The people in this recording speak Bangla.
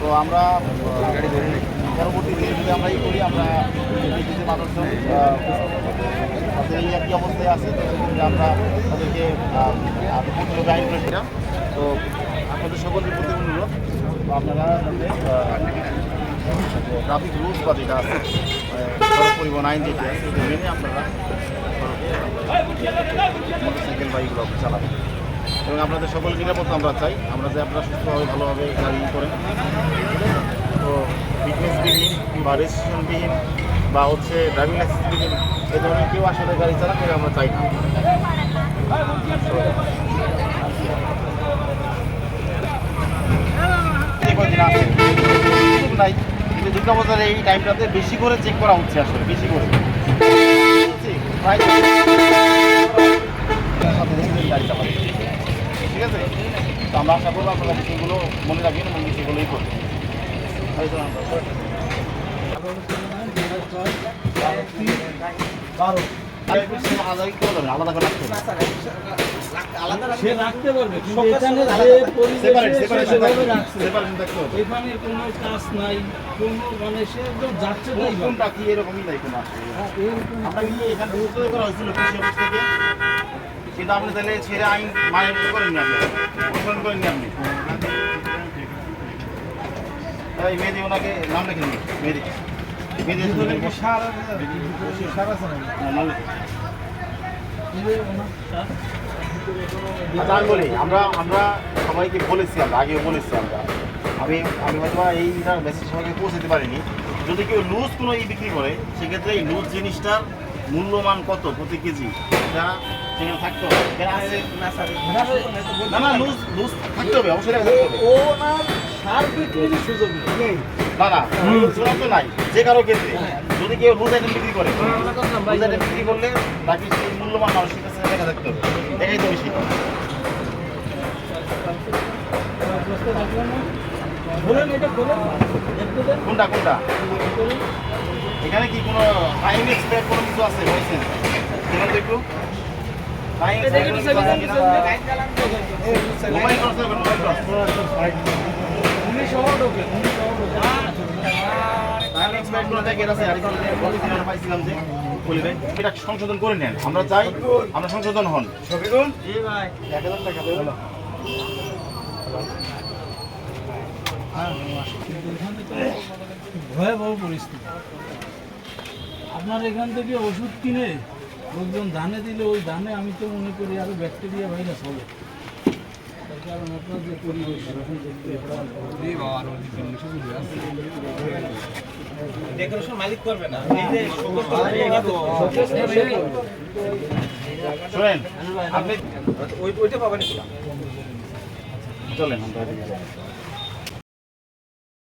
তো আমরা পরবর্তী দিনে যদি আমরা ই করি, আমরা মানুষজন তাদের একই অবস্থায় আছে আমরা তাদেরকে আইন করে তো আপনাদের সকলের প্রতি অনুরোধ আপনারা ট্রাফিক রুলস বা যেটা আছে পরিবহন আইন যেটা আছে মেনে আপনারা মোটরসাইকেল বা এইগুলো চালাবেন। এবং আপনাদের সকল নিরাপত্তা আমরা চাই। আমরা যে আপনারা সুস্থভাবে, ভালোভাবে গাড়ি করেন। তো ফিটনেসবিহীন বা রেজিস্ট্রেশনবিহীন বা হচ্ছে ড্রাইভিং লাইসেন্সবিহীন এই ধরনের কেউ আসলে গাড়ি চালান এটা আমরা চাই না। নাই দুর্গাবাজারে এই টাইমটাতে বেশি করে চেক করা হচ্ছে আসলে বেশি করে প্রায় সাথে দেখবেন গাড়ি চালাবেন ঠিক আছে তো আমরা আশা করব আপনারা বিষয়গুলো মনে রাখবেন এবং বিষয়গুলোই করবেন আলাদা করে রাখতে সে রাখতে পারবে এখানে কোনো কাজ নাই কোনো মানে সে একদম যাচ্ছে কোনটা কি এরকমই নাই কোনো। হ্যাঁ, আমরা কিন্তু এখানে হয়েছিল কিন্তু আপনি তাহলে ছেড়ে আইন মানে ই করেননি আপনি? অনুসরণ করেননি আপনি? এই মেহেদি ওনাকে নাম লেখেন ভিতরে কি সার? সার আছে হ্যাঁ, নাম। আচ্ছা আমি বলি আমরা আমরা সবাইকে বলেছি আমরা আগেও বলেছি আমরা। আমি আমি হয়তো এইটার মেসেজ সবাইকে পৌঁছাতে পারিনি। যদি কেউ লুজ কোনো ই বিক্রি করে সেক্ষেত্রে এই লুজ জিনিসটার মূল্যমান কত প্রতি কেজি? এটা যে কারও ক্ষেত্রে। যদি কেউ লুজ আইটেম বিক্রি করে লুজ আইটেম বিক্রি করলে তাকে সেই মূল্যমান মানুষের কাছে থাকতে হবে। এটাই তো বেশি। কোনটা কোনটা? এখানে কি কোনো টাইম এক্সপায়ার কোনো কিছু আছে? বলছেন। দেখুন সংশোধন করে নেন। আমরা চাই আমরা সংশোধন হন। ভয়াবহ পরিস্থিতি। আপনার এখান থেকে ওষুধ কিনে লোকজন ধানে দিলে ওই ধানে আমি তো মনে করি আরও ব্যাকটেরিয়া ভাইরাস হবে তার কারণ আপনার যে পরিবেশ ডেকোরেশন মালিক করবে না শোনেন আপনি ওইটা পাবেন চলেন আমরা।